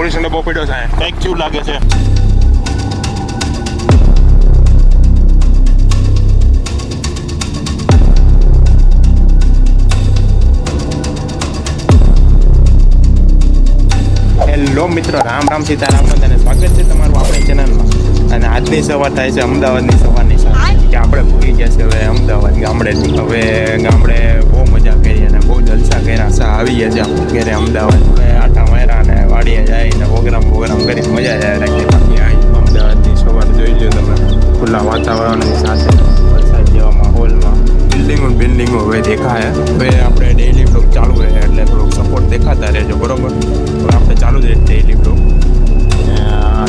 Police બહુ પીડ્યો છે. કંઈક કેવું લાગે છે. હેલો મિત્રો રામ રામ સીતારામ અને સ્વાગત છે તમારું આપણી ચેનલમાં. અને આજની સવાર થાય છે અમદાવાદની સવારની સાથે કે આપણે ભૂલી ગયા છે હવે અમદાવાદ ગામડેથી. હવે ગામડે બહુ મજા કરી અને બહુ જલસા કર્યા. સા આવી ગયા છે આપણે ઘરે અમદાવાદ. હવે આટા વાડીએ જાય ને પ્રોગ્રામ પ્રોગ્રામ કરી મજા આવે રાખી બાકી અમદાવાદની સવાર જોઈ લો તમે ખુલ્લા વાતાવરણની સાથે વરસાદ જેવા માહોલમાં બિલ્ડિંગો બિલ્ડિંગો હવે દેખાય હવે આપણે ડેઇલી બ્લોગ ચાલુ રહે એટલે થોડોક સપોર્ટ દેખાતા રહેજો બરોબર આપણે ચાલુ જ રહે ડેઇલી બ્લોગ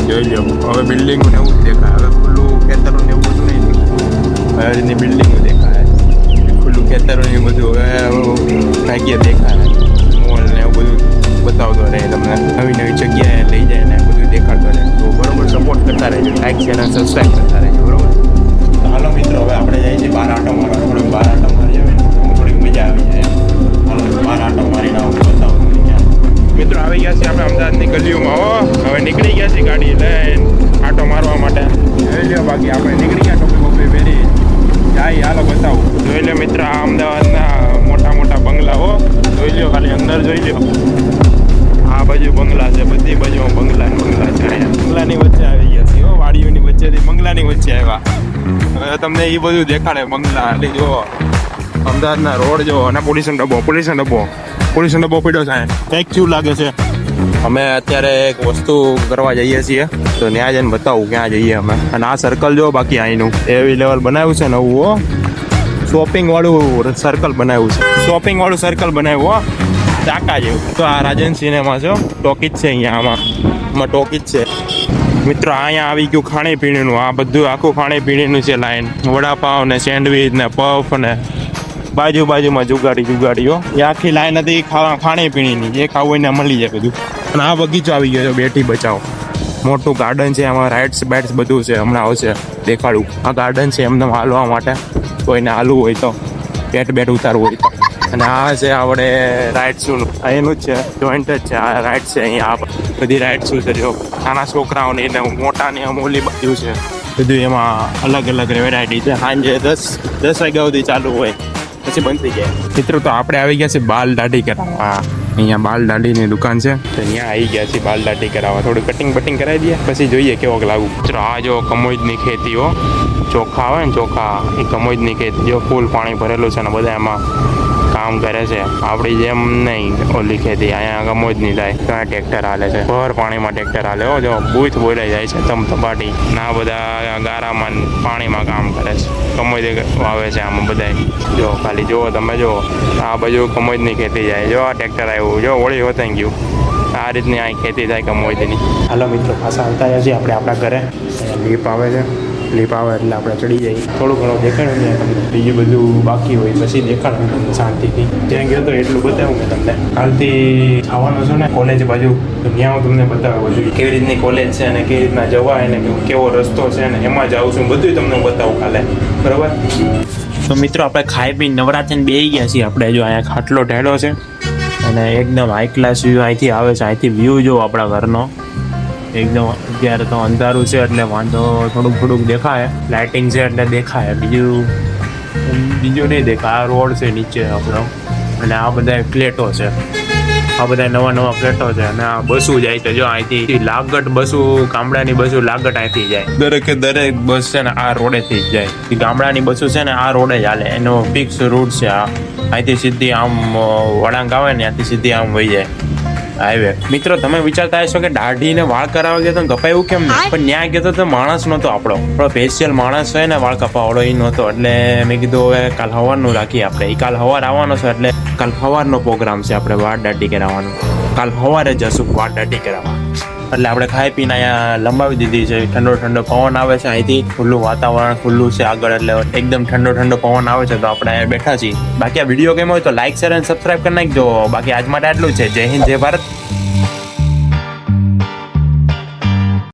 જોઈ લો હવે બિલ્ડિંગો ને એવું જ દેખાય હવે ખુલ્લું ખેતરો ને એવું બધું નહીં હવે બિલ્ડિંગો દેખાય ખુલ્લું ખેતરો ને એવું બધું હવે ભાગ્ય દેખાય બતાવતો રહે, તમને નવી નવી જગ્યાએ લઈ જાય ને બધું દેખાડતો રહે. તો બરોબર સપોર્ટ કરતા રહેજો લાઈક શેર અને સબસ્ક્રાઈબ કરતા રહેજો, બરોબર? હાલો મિત્રો, હવે આપણે જઈએ છીએ બાર આટો મારવા. થોડીક બાર આટો મારી આવે થોડીક મજા આવી જાય બાર આટો મારીને આવું બતાવું મિત્રો, આવી ગયા છે આપણે અમદાવાદની ગલીઓમાં, હો. હવે નીકળી ગયા છે ગાડી લઈને આટો મારવા માટે. બાકી, આપણે નીકળી ગયા ટોપી બોપી. બધી બાજુ બંગલા બંગલા છે બંગલાની વચ્ચે આવી ગયા છે હો વાડીઓની વચ્ચેથી બંગલાની વચ્ચે આવ્યા. હવે તમને એ બધું દેખાડે બંગલા. એટલે જો અમદાવાદના રોડ જો અને પોલ્યુશન ડબ્બો પોલ્યુશન ડબ્બો. પોલ્યુશન ડબ્બો પીડ્યો છે. કંઈક કેવું લાગે છે. અમે અત્યારે એક વસ્તુ કરવા જઈએ છીએ. તો ત્યાં જઈને બતાવું ક્યાં જઈએ અમે. અને આ સર્કલ જો બાકી અહીંનું. એવી લેવલ બનાવ્યું છે નવું હો. શોપિંગ વાળું સર્કલ બનાવ્યું છે. શોપિંગ વાળું સર્કલ બનાવ્યું હો. ચાકા જેવું. તો આ રાજન સિનેમા છે ટોકીજ છે અહીંયા આમાં. ટોકીજ છે. મિત્રો, અહીંયા આવી ગયું ખાણીપીણીનું. આ બધું, આખું ખાણીપીણીનું છે લાઈન વડાપાવ ને સેન્ડવીચ ને પફ ને બાજુ બાજુમાં જુગાડી જુગાડીઓ એ આખી લાઈન હતી ખાવા ખાણીપીણીની. જે ખાવું એને મળી જાય બધું. અને આ બગીચો આવી ગયો છે, બેટી બચાવો. મોટું ગાર્ડન છે એમાં રાઇડ્સ બાઇડ્સ બધું છે, હમણાં આવશે દેખાડું. આ ગાર્ડન છે એમને હાલવા માટે. કોઈને હાલવું હોય તો. પેટ બેટ ઉતારવું હોય તો. અને આ છે આપણે રાઇડ્સનું અહીંનું જ છે જોઈન્ટ જ છે, આ રાઇડ છે અહીંયા આ બધી રાઇડ્સ છે જો. નાના છોકરાઓની એટલે મોટાની અમૂલી બધું છે. બધું એમાં અલગ અલગ વેરાયટી છે. સાંજે દસ દસ વાગ્યા સુધી ચાલુ હોય, પછી બંધ થઈ જાય. મિત્રો, તો આપણે આવી ગયા છે બાલ દાઢી કરાવવા. અહીંયા બાલ દાઢીની દુકાન છે. તો અહીંયા આવી ગયા છે બાલ દાઢી કરાવવા. થોડું કટિંગ બટિંગ કરાવી દઈએ, પછી જોઈએ કેવો લાગુ. આ જો કમોજની ખેતીઓ, ચોખા આવે ને ચોખા, એ કમોજની ખેતી, જો ફૂલ પાણી ભરેલું છે ને બધા એમાં કામ કરે છે. આપણી જેમ નહીં, ઓલી ખેતી, અહીંયા નહીં થાય. ત્યાં ટ્રેક્ટર હાલે છે. ભર પાણીમાં ટ્રેક્ટર હાલે. હો, જો બૂથ બોલાઈ જાય છે, તમ તપાટી. ના, બધા ગારામાં પાણીમાં કામ કરે છે. કમોજ વાવે છે આમાં બધાય. જો, ખાલી જુઓ તમે, જુઓ. આ બાજુ કમોજની ખેતી જાય. જો, આ ટ્રેક્ટર આવ્યું. જો હોળી હોતાઈ ગયું. આ રીતની અહીં ખેતી થાય કમોજની હાલો મિત્રો, પાછા આવતા રહ્યા છીએ આપણે આપણા ઘરે. લીપ આવે છે. લીપ આવે એટલે આપણે ચડી જઈએ. થોડું ઘણું દેખાડું તમને. બીજું બધું બાકી હોય, પછી દેખાડું તમને શાંતિથી. જ્યાં ગયો તો એટલું બતાવું મેં તમને. કાલથી આવવાનો છું ને, કોલેજ બાજુ. ત્યાં હું તમને બતાવું બધું કેવી રીતની કોલેજ છે અને કેવી રીતના જવાય ને કેવો રસ્તો છે અને એમાં જાઉં છું. બધું તમને હું બતાવું કાલે. બરાબર? તો મિત્રો, આપણે ખાઈ પી નવરાત્રી બે ગયા છીએ. આપણે જો અહીંયા ખાટલો ઢેલો છે. અને એકદમ હાઈ ક્લાસ વ્યૂ અહીંથી આવે છે. અહીંથી વ્યૂ જો આપણા ઘરનો. એકદમ અત્યારે તો અંધારું છે એટલે વાંધો થોડુંક થોડુંક દેખાય. લાઇટિંગ છે એટલે દેખાય. બીજું બીજું નહીં દેખાય. આ રોડ છે નીચે આપણો. અને આ બધા ફ્લેટો છે. આ બધા નવા નવા ફ્લેટો છે અને આ બસો જાય છે. જો અહીંથી લાગટ બસો ગામડાની બસો લાગટ અહીંથી જાય. દરેકે દરેક બસ છે ને આ રોડેથી જ જાય. ગામડાની બસો છે ને આ રોડે જ હાલે. એનો ફિક્સ રૂટ છે આ. અહીંથી સીધી આમ વળાંક આવે ને ત્યાંથી સીધી આમ વહી જાય. હાઈવે. મિત્રો તમે વિચારતા હશો કે દાઢીને વાળ કરાવવા ગયા તો કપાયું કેમ નહીં? પણ ન્યા ગયો તો માણસ નહોતો આપણો. આપણો સ્પેશિયલ માણસ હોય ને વાળ કપાવાળો એ નહોતો. એટલે મેં કીધું હવે કાલ સવારનું રાખીએ આપણે. એ કાલ સવાર આવવાનો છે એટલે કાલ સવારનો પ્રોગ્રામ છે, આપણે વાળ દાઢી કરાવવાનો. કાલ સવારે જશું વાળ દાઢી કરાવવા. એટલે આપણે ખાઈ પીને અહીંયા લંબાવી દીધી છે, ઠંડો ઠંડો પવન આવે છે અહીંથી. ખુલ્લું વાતાવરણ, ખુલ્લું છે આગળ, એટલે એકદમ ઠંડો ઠંડો પવન આવે છે, તો આપણે અહીંયા બેઠા છીએ. બાકી આ વીડિયો કેમ હોય તો લાઇક શેર અને સબસ્ક્રાઈબ કરી નાખજો. બાકી આજ માટે આટલું છે. જય હિન્દ, જય ભારત.